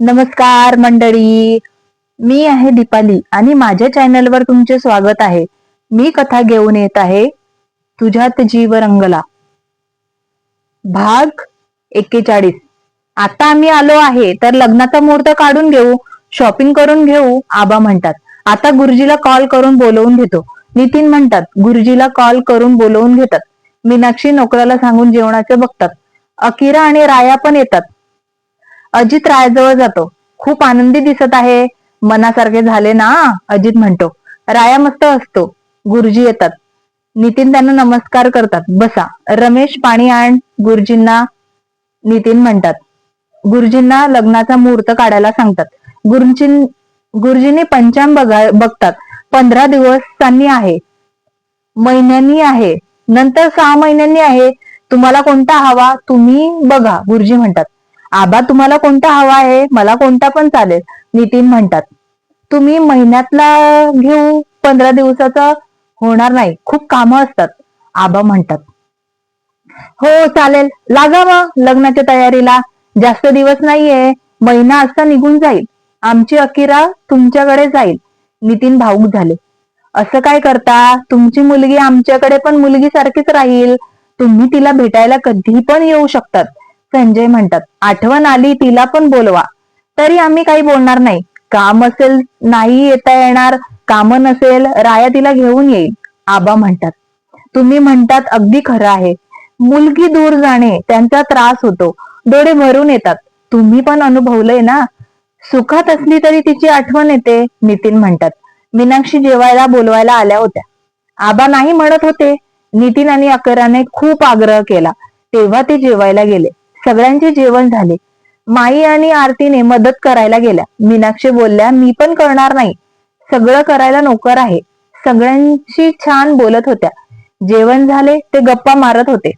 नमस्कार मंडळी. मी आहे दीपाली आणि माझ्या चॅनलवर तुमचे स्वागत आहे. मी कथा घेऊन येत आहे तुझ्यात जीव रंगला भाग एक्केचाळीस. आता आम्ही आलो आहे तर लग्नाचा मुहूर्त काढून घेऊ शॉपिंग करून घेऊ आबा म्हणतात. आता गुरुजीला कॉल करून बोलवून घेतो. नितीन म्हणतात गुरुजीला कॉल करून बोलवून घेतात. मीनाक्षी नोकराला सांगून जेवणाचे बघतात. अकिरा आणि राया पण येतात. अजित रायाजवळ जातो. खूप आनंदी दिसत आहे. मनासारखे झाले ना अजित म्हणतो. राया मस्त असतो. गुरुजी येतात. नितीन त्यांना नमस्कार करतात. बसा. रमेश पाणी आण गुरुजींना नितीन म्हणतात. गुरुजींना लग्नाचा मुहूर्त काढायला सांगतात. गुरुजी गुरुजींनी पंचांग बघा बघतात. पंधरा दिवसांनी आहे. महिन्यांनी आहे. नंतर सहा महिन्यांनी आहे. तुम्हाला कोणता हवा तुम्ही बघा गुरुजी म्हणतात. आबा तुम्हाला कोणता हवा आहे? मला कोणता पण चालेल. नितीन म्हणतात तुम्ही महिन्यातला घेऊ पंधरा दिवसाचा होणार नाही. खूप कामं असतात. आबा म्हणतात हो चालेल. लागा मग लग्नाच्या तयारीला. जास्त दिवस नाहीये. महिना असा निघून जाईल. आमची अकिरा तुमच्याकडे जाईल. नितीन भाऊक झाले असं काय करता? तुमची मुलगी आमच्याकडे पण मुलगी सारखीच राहील. तुम्ही तिला भेटायला कधी पण येऊ शकतात. संजय म्हणतात आठवण आली तिला पण बोलवा. तरी आम्ही काही बोलणार नाही. काम असेल नाही येता येणार काम नसेल राया तिला घेऊन येईल आबा म्हणतात. तुम्ही म्हणतात अगदी खरं आहे. मुलगी दूर जाणे त्यांचा त्रास होतो. डोळे भरून येतात. तुम्ही पण अनुभवलंय ना? सुखात असली तरी तिची आठवण येते नितीन म्हणतात. मीनाक्षी जेवायला बोलवायला आल्या होत्या. आबा नाही म्हणत होते. नितीन आणि अकराने खूप आग्रह केला. तेव्हा ते जेवायला गेले. सगळ्यांचे जेवण झाले. माई आणि आरतीने मदत करायला गेल्या. मीनाक्षी बोलल्या मी पण करणार नाही. सगळं करायला नोकर आहे. सगळ्यांशी छान बोलत होत्या. जेवण झाले ते गप्पा मारत होते.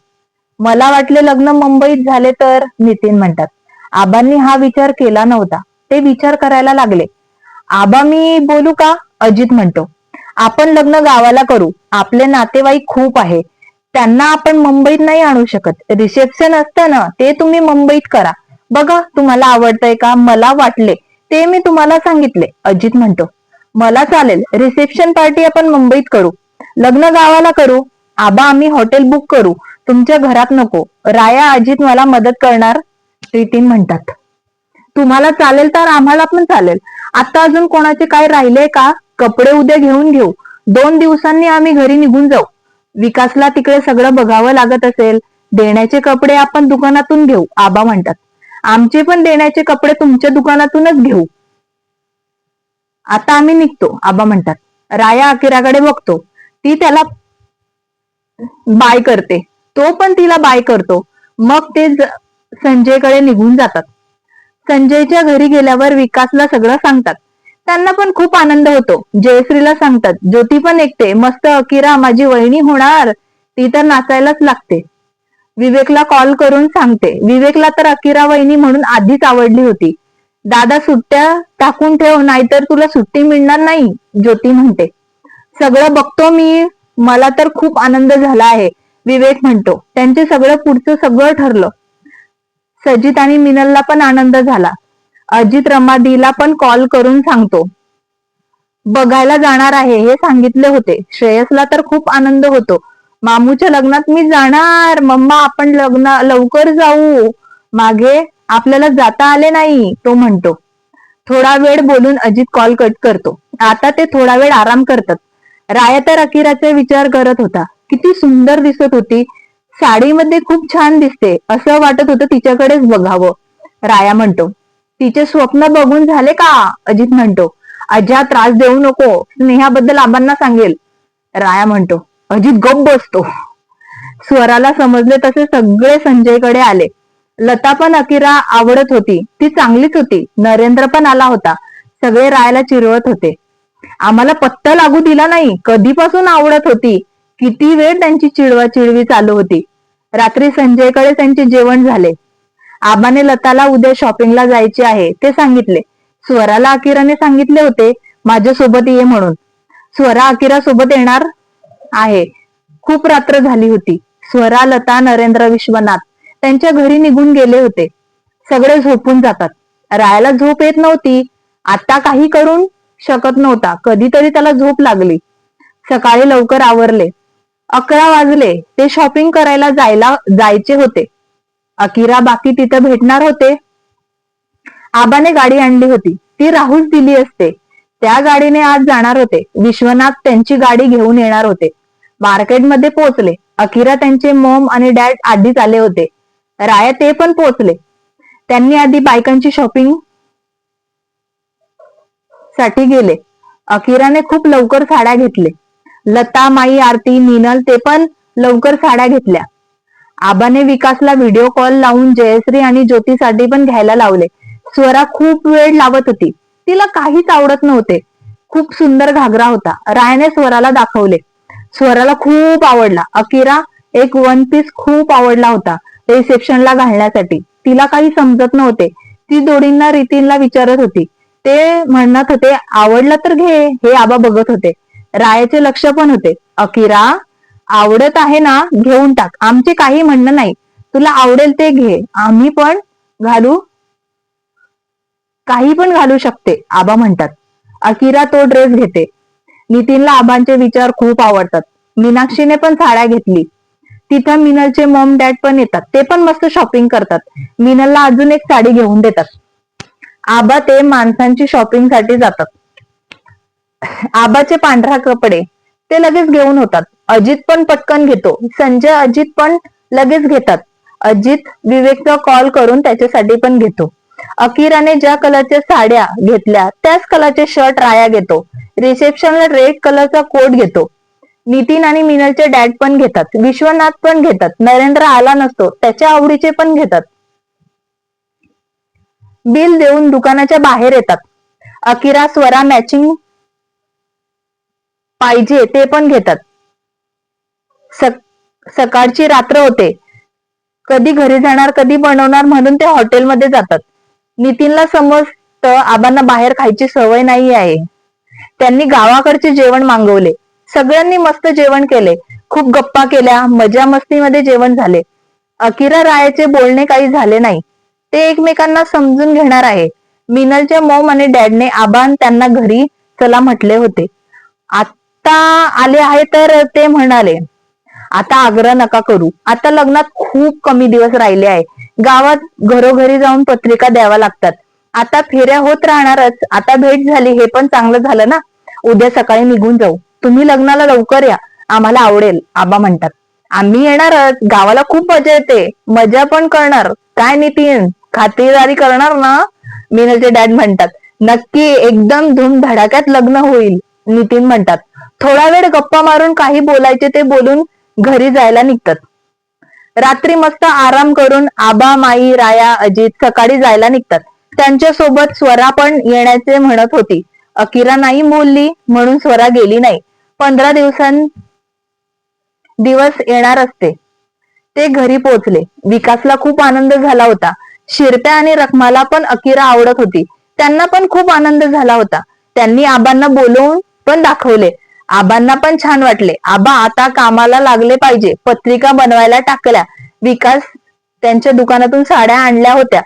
मला वाटले लग्न मुंबईत झाले तर नितीन म्हणतात. आबांनी हा विचार केला नव्हता. ते विचार करायला लागले. आबा मी बोलू का? अजित म्हणतो. आपण लग्न गावाला करू. आपले नातेवाईक खूप आहे. त्यांना आपण मुंबईत नाही आणू शकत. रिसेप्शन असतं ना ते तुम्ही मुंबईत करा. बघा तुम्हाला आवडतंय का? मला वाटले. ते मी तुम्हाला सांगितले. अजित म्हणतो मला चालेल. रिसेप्शन पार्टी आपण मुंबईत करू. लग्न गावाला करू. आबा आम्ही हॉटेल बुक करू. तुमच्या घरात नको. राया अजित मला मदत करणार. प्रीतीन म्हणतात तुम्हाला चालेल तर आम्हाला पण चालेल. आता अजून कोणाचे काय राहिले का? कपडे उद्या घेऊन घेऊ. दोन दिवसांनी आम्ही घरी निघून जाऊ. विकासला तिकडे सगळं बघावं लागत असेल देण्याचे कपडे आपण दुकानातून घेऊ आबा म्हणतात. आमचे पण देण्याचे कपडे तुमच्या दुकानातूनच घेऊ. आता आम्ही निघतो आबा म्हणतात. राया अकिराकडे बघतो. ती त्याला बाय करते. तो पण तिला बाय करतो. मग ते संजयकडे निघून जातात. संजयच्या घरी गेल्यावर विकासला सगळं सांगतात. त्यांना पण खूप आनंद होतो. जयश्रीला सांगतात ज्योती पण ऐकते मस्त अकिरा माझी वहिनी होणार. ती तर नाचायलाच लागते. विवेकला कॉल करून सांगते विवेकला तर अकिरा वहिनी म्हणून आधीच आवडली होती. दादा सुट्ट्या टाकून ठेव नाहीतर तुला सुट्टी मिळणार नाही ज्योती म्हणते. सगळं बघतो मी. मला तर खूप आनंद झाला आहे विवेक म्हणतो. त्यांचे सगळं पुढचं सगळं ठरलं. सजित आणि मिनलला पण आनंद झाला. अजित रमादीला पण कॉल करून सांगतो. बघायला जाणार आहे हे सांगितले होते. श्रेयसला तर खूप आनंद होतो. मामूच्या लग्नात मी जाणार. मम्मा आपण लग्न लवकर जाऊ. मागे आपल्याला जाता आले नाही तो म्हणतो. थोडा वेळ बोलून अजित कॉल कट करतो. आता ते थोडा वेळ आराम करतात. राया तर अकिराचे विचार करत होता. किती सुंदर दिसत होती. साडीमध्ये खूप छान दिसते. असं वाटत होतं तिच्याकडेच बघावं. राया म्हणतो तिचे स्वप्न बघून झाले का? अजित म्हणतो. अज्या त्रास देऊ नको. स्नेहाबद्दल आबांना सांगेल. राया म्हणतो. अजित गप बसतो. स्वराला समजले तसे सगळे संजयकडे आले. लता पण अकिरा आवडत होती. ती चांगलीच होती. नरेंद्र पण आला होता. सगळे रायाला चिरवत होते. आम्हाला पत्ता लागू दिला नाही. कधीपासून आवडत होती? किती वेळ त्यांची चिडवा चिडवी चालू होती? रात्री संजयकडे त्यांचे जेवण झाले. आबाने लताला उद्या शॉपिंगला जायचे आहे ते सांगितले. स्वराला अकिराने सांगितले होते माझ्या सोबत ये म्हणून. स्वरा अकिरा सोबत येणार आहे. खूप रात्र झाली होती. स्वरा लता नरेंद्र विश्वनाथ त्यांच्या घरी निघून गेले होते. सगळे झोपून जातात. रायाला झोप येत नव्हती. आता काही करून शकत नव्हता. कधीतरी त्याला झोप लागली. सकाळी लवकर आवरले. अकरा वाजले. ते शॉपिंग करायला जायला जायचे होते. अकिरा बाकी तिथं भेटणार होते. आबाने गाडी आणली होती. ती राहूच दिली असते. त्या गाडीने आज जाणार होते. विश्वनाथ त्यांची गाडी घेऊन येणार होते. मार्केटमध्ये पोहोचले. अकिरा त्यांचे मॉम आणि डॅड आधीच आले होते. राया ते पण पोहोचले. त्यांनी आधी बायकांची शॉपिंगसाठी गेले. अकिराने खूप लवकर साड्या घेतले. लता माई आरती मिनल ते पण लवकर साड्या घेतल्या. आबाने विकासला व्हिडिओ कॉल लावून जयश्री आणि ज्योतीसाठी पण घ्यायला लावले. स्वरा खूप वेळ लावत होती. तिला काहीच आवडत नव्हते. खूप सुंदर घागरा होता. रायने स्वराला दाखवले. स्वराला खूप आवडला. अकिरा एक वन पीस खूप आवडला होता रिसेप्शनला घालण्यासाठी. तिला काही समजत नव्हते. ती दोडींना रितीनला विचारत होती. ते म्हणत होते आवडलं तर घे. हे आबा बघत होते. रायाचे लक्ष पण होते. अकिरा आवडत आहे ना घेऊन टाक. आमचे काही म्हणणं नाही. तुला आवडेल ते घे. आम्ही पण घालू काही पण घालू शकते आबा म्हणतात. अकिरा तो ड्रेस घेते. नितीनला आबांचे विचार खूप आवडतात. मीनाक्षीने पण साड्या घेतली. तिथं मिनलचे मॉम डॅड पण येतात. ते पण मस्त शॉपिंग करतात. मिनलला अजून एक साडी घेऊन देतात. आबा ते माणसांची शॉपिंगसाठी जातात. आबाचे पांढरा कपडे ते लगेच घेऊन होतात. अजित पण पटकन घेतो. संजय अजित पण लगेच घेतात. अजित विवेकचा कॉल करून त्याच्यासाठी पण घेतो. अकिराने ज्या कलरच्या साड्या घेतल्या त्याच कलरचे शर्ट राया घेतो. रिसेप्शनला रेड कलरचा कोट घेतो. नितीन आणि मिनलचे डॅड पण घेतात. विश्वनाथ पण घेतात. नरेंद्र आला नसतो त्याच्या आवडीचे पण घेतात. बिल देऊन दुकानाच्या बाहेर येतात. अकिरा स्वरा मॅचिंग पाहिजे ते पण घेतात. सकाळची रात्र होते. कधी घरी जाणार कधी बनवणार म्हणून ते हॉटेलमध्ये जातात. नितीनला समजत आबांना बाहेर खायची सवय नाही आहे. त्यांनी गावाकडचे जेवण मागवले. सगळ्यांनी मस्त जेवण केले. खूप गप्पा केल्या. मजा मस्तीमध्ये जेवण झाले. अकिरा रायाचे बोलणे काही झाले नाही. ते एकमेकांना समजून घेणार आहे. मिनलच्या मॉम आणि डॅडने आबान त्यांना घरी चला म्हटले होते. आता आले आहे तर ते म्हणाले. आता आग्रह नका करू. आता लग्नात खूप कमी दिवस राहिले आहे. गावात घरोघरी जाऊन पत्रिका द्यावा लागतात. आता फेऱ्या होत राहणारच. आता भेट झाली हे पण चांगलं झालं ना? उद्या सकाळी निघून जाऊ. तुम्ही लग्नाला लवकर या. आम्हाला आवडेल. आबा म्हणतात. आम्ही येणारच. गावाला खूप मजा येते. मजा पण करणार. काय नितीन? खातिरदारी करणार ना? मिनलचे डॅड म्हणतात. नक्की एकदम धूम धडाक्यात लग्न होईल. नितीन म्हणतात. थोडा वेळ गप्पा मारून काही बोलायचे ते बोलून घरी जायला निघतात. रात्री मस्त आराम करून आबा माई राया अजित सकाळी जायला निघतात. त्यांच्यासोबत स्वरा पण येण्याचे म्हणत होती. अकिरा नाही बोलली म्हणून स्वरा गेली नाही. पंधरा दिवसां दिवस येणार असते. ते घरी पोहोचले. विकासला खूप आनंद झाला होता. शिरप्या आणि रखमाला पण अकिरा आवडत होती. त्यांना पण खूप आनंद झाला होता. त्यांनी आबांना बोलवून पण दाखवले. आबांना पण छान वाटले. आबा आता कामाला लागले पाहिजे. पत्रिका बनवायला टाकल्या. विकास त्यांच्या दुकानातून साड्या आणल्या होत्या.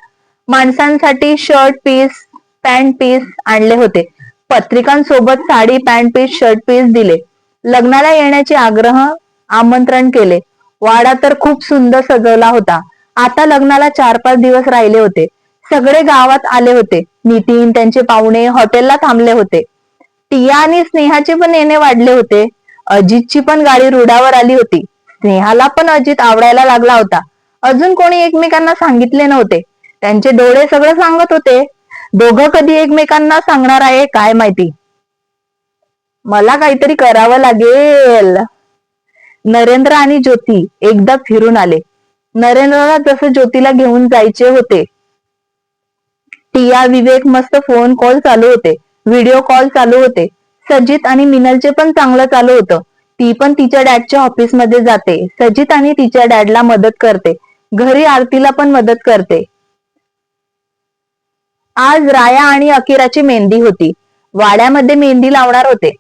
माणसांसाठी शर्ट पीस पॅन्ट पीस आणले होते. पत्रिकांसोबत sari pant piece shirt piece दिले. लग्नाला येण्याचे आग्रह आमंत्रण केले. वाडा तर खूप सुंदर सजवला होता. आता लग्नाला चार पाच दिवस राहिले होते. सगळे गावात आले होते. नितीन त्यांचे पाहुणे हॉटेलला थांबले होते. टिया आणि स्नेहाचे पण येणे वाढले होते. अजितची पण गाडी रुडावर आली होती. स्नेहाला पण अजित आवडायला लागला होता. अजून कोणी एकमेकांना सांगितले नव्हते. त्यांचे डोळे सगळं सांगत होते. दोघं कधी एकमेकांना सांगणार आहे काय माहिती? मला काहीतरी करावं लागेल. नरेंद्र आणि ज्योती एकदा फिरून आले. नरेंद्रला जसं ज्योतीला घेऊन जायचे होते. टिया विवेक मस्त फोन कॉल चालू होते. व्हिडिओ कॉल चालू होते. सजित आणि मिनलचे पण चांगलं चालू होतं. ती पण तिच्या डॅडच्या ऑफिसमध्ये जाते. सजित आणि तिच्या डॅडला मदत करते. घरी आरतीला पण मदत करते. आज राया आणि अकिराची मेहंदी होती. वाड्यामध्ये मेहंदी लावणार होते.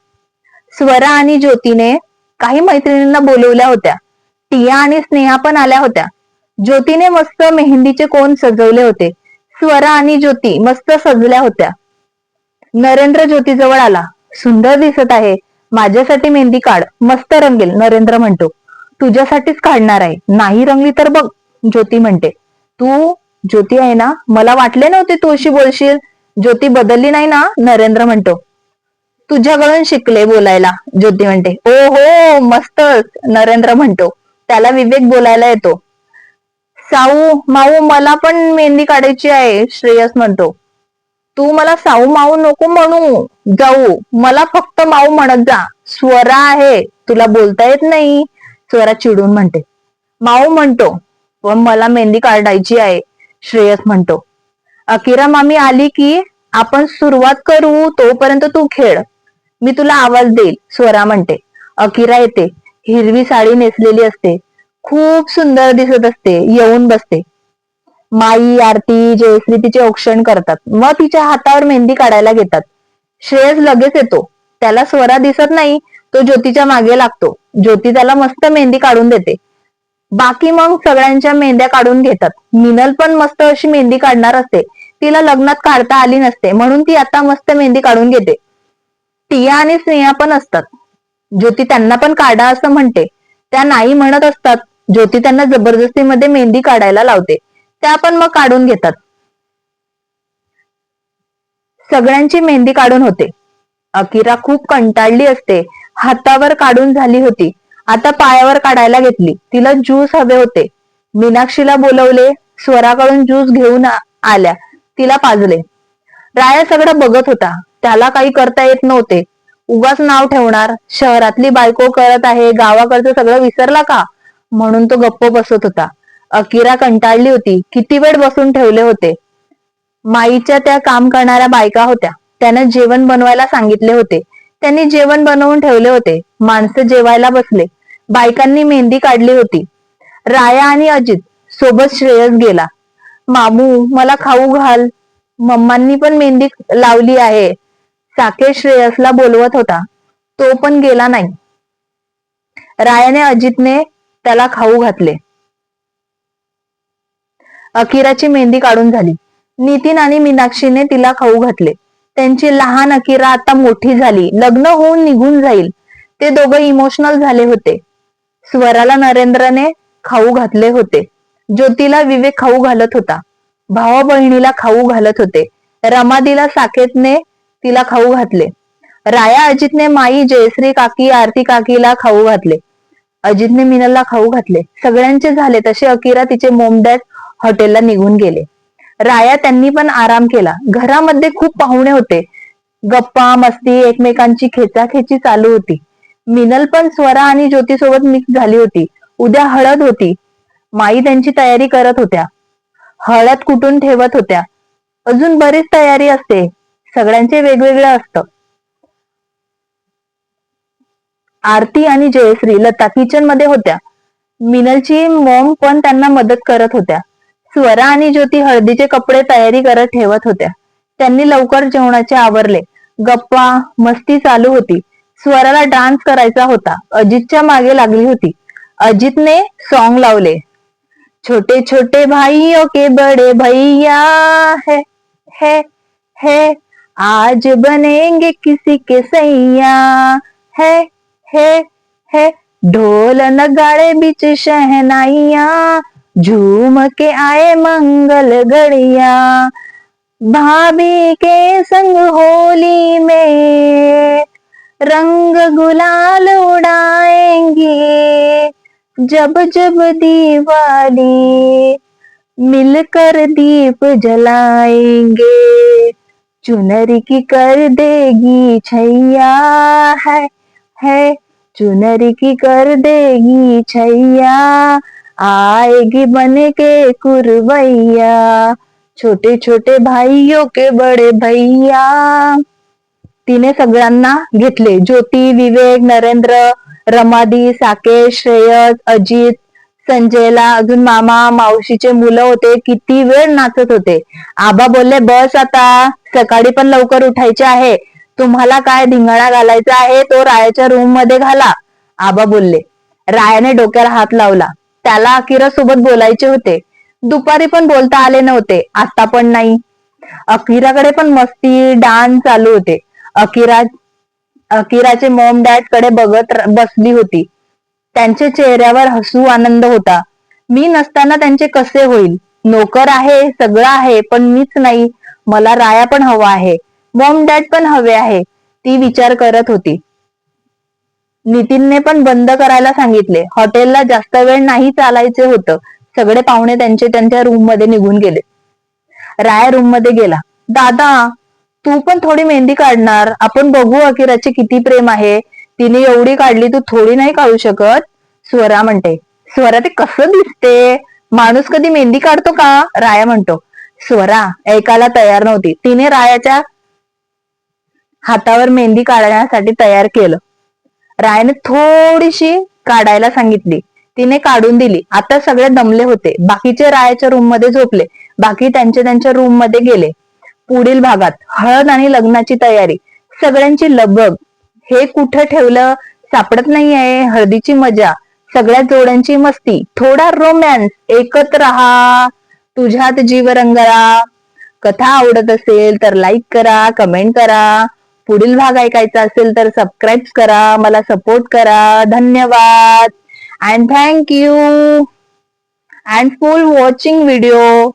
स्वरा आणि ज्योतीने काही मैत्रिणींना बोलवल्या होत्या. टिया आणि स्नेहा पण आल्या होत्या. ज्योतीने मस्त मेहंदीचे कोण सजवले होते. स्वरा आणि ज्योती मस्त सजल्या होत्या. नरेंद्र ज्योतीजवळ आला. सुंदर दिसत आहे. माझ्यासाठी मेहंदी काढ. मस्त रंगेल नरेंद्र म्हणतो. तुझ्यासाठीच काढणार आहे. नाही रंगली तर बघ ज्योती म्हणते. तू ज्योती आहे ना? मला वाटले नव्हते तू अशी बोलशील. ज्योती बदलली नाही ना? नरेंद्र म्हणतो. तुझ्याकडून शिकले बोलायला ज्योती म्हणते. ओ हो मस्तच नरेंद्र म्हणतो. त्याला विवेक बोलायला येतो. साऊ माऊ मला पण मेहंदी काढायची आहे श्रेयस म्हणतो. तू मला साऊ माऊ नको म्हणू. जाऊ. मला फक्त माऊ म्हणत जा. स्वरा आहे. तुला बोलता येत नाही. स्वरा चिडून म्हणते. माऊ म्हणतो. पण मला मेहंदी काढायची आहे. श्रेयस म्हणतो. अकिरा मामी आली की आपण सुरुवात करू. तोपर्यंत तू खेळ. मी तुला आवाज देईल. स्वरा म्हणते. अकिरा येते. हिरवी साडी नेसलेली असते. खूप सुंदर दिसत असते. येऊन बसते. माई आरती जयश्री तिचे औक्षण करतात. मग तिच्या हातावर मेहंदी काढायला घेतात. श्रेयस लगेच येतो. त्याला स्वरा दिसत नाही तो ज्योतीच्या मागे लागतो. ज्योती त्याला मस्त मेहंदी काढून देते. बाकी मग सगळ्यांच्या मेहंद्या काढून घेतात. मिनल पण मस्त अशी मेहंदी काढणार असते. तिला लग्नात काढता आली नसते म्हणून ती आता मस्त मेहंदी काढून घेते. टिया आणि स्नेहा पण असतात. ज्योती त्यांना पण काढा असं म्हणते. त्या नाही म्हणत असतात. ज्योती त्यांना जबरदस्तीमध्ये मेहंदी काढायला लावते. त्या पण मग काढून घेतात. सगळ्यांची मेहंदी काढून होते. अकिरा खूप कंटाळली असते. हातावर काढून झाली होती. आता पायावर काढायला घेतली. तिला ज्यूस हवे होते. मीनाक्षीला बोलवले स्वराकडून ज्यूस घेऊन आल्या. तिला पाजले. राया सगळं बघत होता. त्याला काही करता येत नव्हते. उगाच नाव ठेवणार. शहरातली बायको करत आहे. गावाकडचं सगळं विसरला का? म्हणून तो गप्प बसत होता. अकिरा कंटाळली होती. किती वेळ बसून ठेवले होते? माईच्या त्या काम करणाऱ्या बायका होत्या. त्यानं जेवण बनवायला सांगितले होते. त्यांनी जेवण बनवून ठेवले होते. माणसं जेवायला बसले. बायकांनी मेहंदी काढली होती. राया आणि अजित सोबत श्रेयस गेला. मामू मला खाऊ घाल. मम्मांनी पण मेहंदी लावली आहे. साकेत श्रेयसला बोलवत होता. तो पण गेला नाही. रायाने अजितने त्याला खाऊ घातले. अकिराची मेहंदी काढून झाली. नितीन आणि मीनाक्षीने तिला खाऊ घातले. त्यांची लहान अकिरा आता मोठी झाली. लग्न होऊन निघून जाईल. ते दोघं इमोशनल झाले होते. स्वराला नरेंद्रने खाऊ घातले होते. ज्योतीला विवेक खाऊ घालत होता. भावा बहिणीला खाऊ घालत होते. रमादीला साकेतने तिला खाऊ घातले. राया अजितने माई जयश्री काकी आरती काकीला खाऊ घातले. अजितने मिनलला खाऊ घातले. सगळ्यांचे झाले तसे अकिरा तिचे मोमड्यात हॉटेलला निघून गेले. राया त्यांनी पण आराम केला. घरामध्ये खूप पाहुणे होते. गप्पा मस्ती एकमेकांची खेचाखेची चालू होती. मिनल पण स्वरा आणि ज्योती सोबत मिक्स झाली होती. उद्या हळद होती. माई त्यांची तयारी करत होत्या. हळद कुटून ठेवत होत्या. अजून बरीच तयारी असते. सगळ्यांचे वेगवेगळं असतं. आरती आणि जयश्री लता किचनमध्ये होत्या. मिनलची मॉम पण त्यांना मदत करत होत्या. स्वरा आणि ज्योती हळदीचे कपडे तयारी करत ठेवत होत्या. त्यांनी लवकर जेवणाचे आवरले. गप्पा मस्ती चालू होती. स्वराला डान्स करायचा होता. अजितच्या मागे लागली होती. अजितने सॉन्ग लावले. छोटे छोटे भाइयों के बड़े भैया है है है आज बनेंगे किसी के सैया है है है ढोल नगाड़े बीच शहनाइया झूम के आए मंगल घड़िया, भाभी के संग होली में रंग गुलाल उड़ाएँगे। जब जब दिवाली मिलकर दीप जलाएँगे, चुनरी की कर देगी छैया है है, चुनरी की कर देगी छैया आएगी बन के कुरवैया छोटे छोटे भाइयों के बड़े भैया। तिने सगळ्यांना घेतले ज्योती विवेक नरेंद्र रमादी साकेश श्रेयस अजित संजयला अजून मामा मावशीचे मुलं होते किती वेळ नाचत होते. आबा बोलले बस आता सकाळी पण लवकर उठायचे आहे. तुम्हाला काय धिंगाणा घालायचा आहे तो रायाच्या रूममध्ये घाला. आबा बोलले. रायाने डोक्याला हात लावला. त्याला अकिरा सोबत बोलायचे होते. दुपारी पण बोलता आले नव्हते. आता पण नाही. अकिराकडे पण मस्ती डान्स चालू होते. अकिरा अकिराचे मॉम डॅडकडे बघत बसली होती. त्यांच्या चेहऱ्यावर हसू आनंद होता. मी नसताना त्यांचे कसे होईल? नोकर आहे सगळं आहे पण मीच नाही. मला राया पण हवा आहे. मॉम डॅड पण हवे आहे. ती विचार करत होती. नितीनने पण बंद करायला सांगितले. हॉटेलला जास्त वेळ नाही चालायचे होतं. सगळे पाहुणे त्यांचे त्यांच्या रूममध्ये निघून गेले. राय रूममध्ये गेला. दादा तू पण थोडी मेहंदी काढणार. आपण बघू अकिराचे किती प्रेम आहे. तिने एवढी काढली तू थोडी नाही काढू शकत. स्वरा म्हणते. स्वरा ते कसं दिसते? माणूस कधी मेहंदी काढतो का? राया म्हणतो. स्वरा ऐकायला तयार नव्हती. तिने रायाच्या हातावर मेहंदी काढण्यासाठी तयार केलं. रायने थोडीशी काढायला सांगितली. तिने काढून दिली. आता सगळे दमले होते. बाकीचे रायाच्या रूममध्ये झोपले. बाकी त्यांचे त्यांच्या रूममध्ये गेले. पुढील भागात हळद आणि लग्नाची तयारी. सगळ्यांची लगबग. हे कुठं ठेवलं? सापडत नाहीये. हळदीची मजा. सगळ्या जोड्यांची मस्ती. थोडा रोमॅन्स एकत्र राहा. तुझ्यात जीव रंगला कथा आवडत असेल तर लाईक करा कमेंट करा. पुढील भाग ऐकायचा असेल तर सबस्क्राईब करा मला सपोर्ट करा. धन्यवाद. And thank you and full watching video